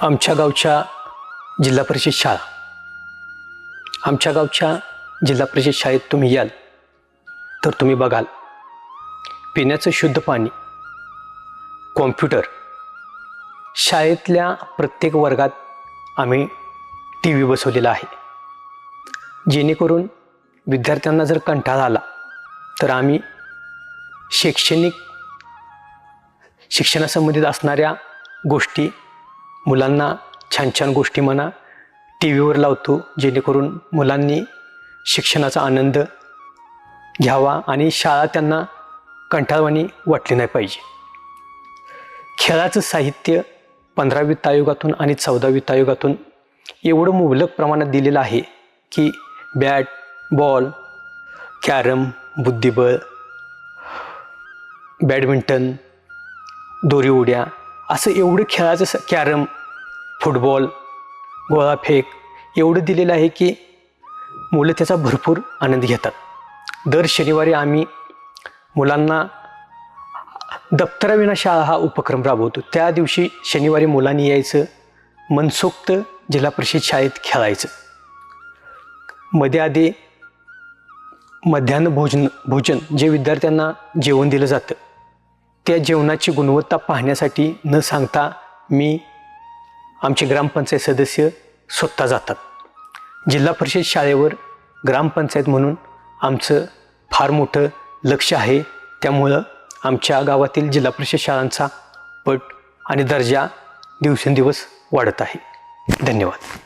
आमच्या गावच्या जिल्हा परिषद शाळा. आमच्या गावच्या जिल्हा परिषद शाळेत तुम्ही याल तर तुम्ही बघाल. पिण्याचं शुद्ध पाणी कॉम्प्युटर शाळेतल्या प्रत्येक वर्गात आम्ही टी व्ही बसवलेला आहे. जेणेकरून विद्यार्थ्यांना जर कंटाळा आला तर आम्ही शैक्षणिक शिक्षणासंबंधित असणाऱ्या गोष्टी मुलांना छान छान गोष्टी म्हणा टी व्हीवर लावतो जेणेकरून मुलांनी शिक्षणाचा आनंद घ्यावा आणि शाळा त्यांना कंठाळवाणी वाटली नाही पाहिजे. खेळाचं साहित्य पंधरा वित्त आयोगातून आणि चौदा वित्त आयोगातून एवढं मुबलक प्रमाणात दिलेलं आहे की बॅट बॉल कॅरम बुद्धिबळ बॅडमिंटन दोरी उड्या असं एवढं खेळाचं कॅरम फुटबॉल गोळाफेक एवढं दिलेलं आहे की मुलं त्याचा भरपूर आनंद घेतात. दर शनिवारी आम्ही मुलांना दप्तराविना शाळा हा उपक्रम राबवतो. त्या दिवशी शनिवारी मुलांनी यायचं मनसोक्त जिल्हा परिषद शाळेत खेळायचं. मध्ये आधी मध्यान्ह भोजन भोजन जे विद्यार्थ्यांना जेवण दिलं जातं. त्या जेवणाची गुणवत्ता पाहण्यासाठी न सांगता मी आमचे ग्रामपंचायत सदस्य स्वतः जातात. जिल्हा परिषद शाळेवर ग्रामपंचायत म्हणून आमचं फार मोठं लक्ष आहे. त्यामुळं आमच्या गावातील जिल्हा परिषद शाळांचा पट आणि दर्जा दिवसेंदिवस वाढत आहे. धन्यवाद.